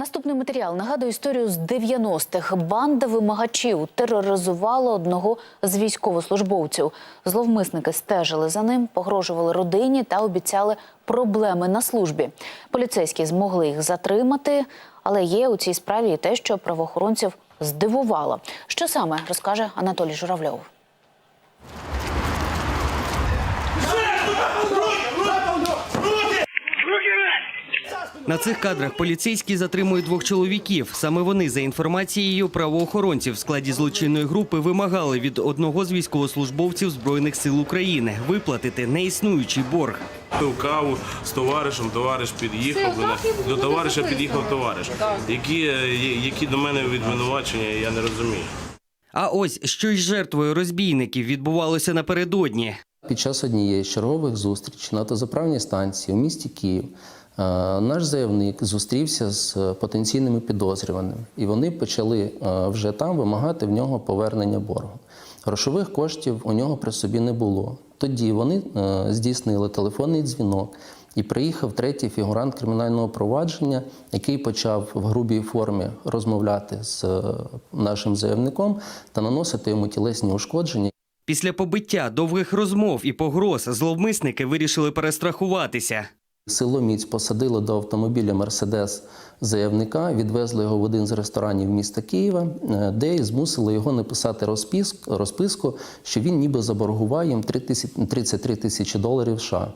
Наступний матеріал нагадує історію з 90-х. Банда вимагачів тероризувала одного з військовослужбовців. Зловмисники стежили за ним, погрожували родині та обіцяли проблеми на службі. Поліцейські змогли їх затримати, але є у цій справі і те, що правоохоронців здивувало. Що саме розкаже Анатолій Журавльов. На цих кадрах поліцейські затримують двох чоловіків. Саме вони, за інформацією правоохоронців в складі злочинної групи, вимагали від одного з військовослужбовців збройних сил України виплатити неіснуючий борг. Пив каву з товаришем, товариш під'їхав. До товариша під'їхав товариш. Які, е, які до мене відвинувачення, я не розумію. А ось що із жертвою розбійників відбувалося напередодні. Під час однієї з чергових зустрічей на автозаправній станції у місті Київ наш заявник зустрівся з потенційними підозрюваними, і вони почали е, вже там вимагати в нього повернення боргу. Грошових коштів у нього при собі не було. Тоді вони е, здійснили телефонний дзвінок. І приїхав третій фігурант кримінального провадження, який почав в грубій формі розмовляти з е, нашим заявником та наносити йому тілесні ушкодження. Після побиття, довгих розмов і погроз зловмисники вирішили перестрахуватися. Силоміць посадили до автомобіля Мерседес заявника, відвезли його в один з ресторанів міста Києва, е, де й змусили його написати розписку, розписку, що він ніби заборгував їм 33 тисячі доларів США.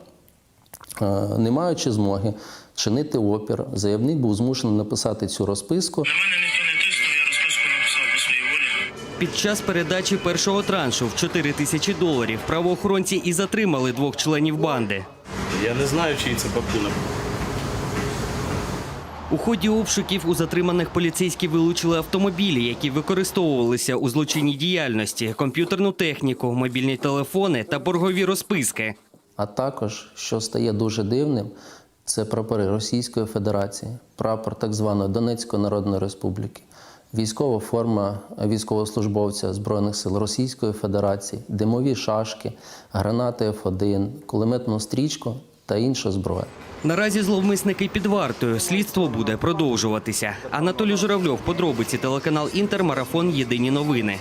Е, Не маючи змоги чинити опір, заявник був змушений написати цю розписку. На мене ніхто не тиснув, я розписку написав по своїй волі. Під час передачі першого траншу в 4 тисячі доларів правоохоронці і затримали двох членів банди. Я не знаю, чий це пакунок. У ході обшуків у затриманих поліцейські вилучили автомобілі, які використовувалися у злочинній діяльності, комп'ютерну техніку, мобільні телефони та боргові розписки. А також, що стає дуже дивним, це прапори Російської Федерації, прапор так званої Донецької Народної Республіки, військова форма військовослужбовця Збройних сил Російської Федерації, димові шашки, гранати Ф1, кулеметну стрічку та інша зброя. Наразі зловмисники під вартою. Слідство буде продовжуватися. Анатолій Журавльов, подробиці телеканал Інтер, марафон Єдині новини.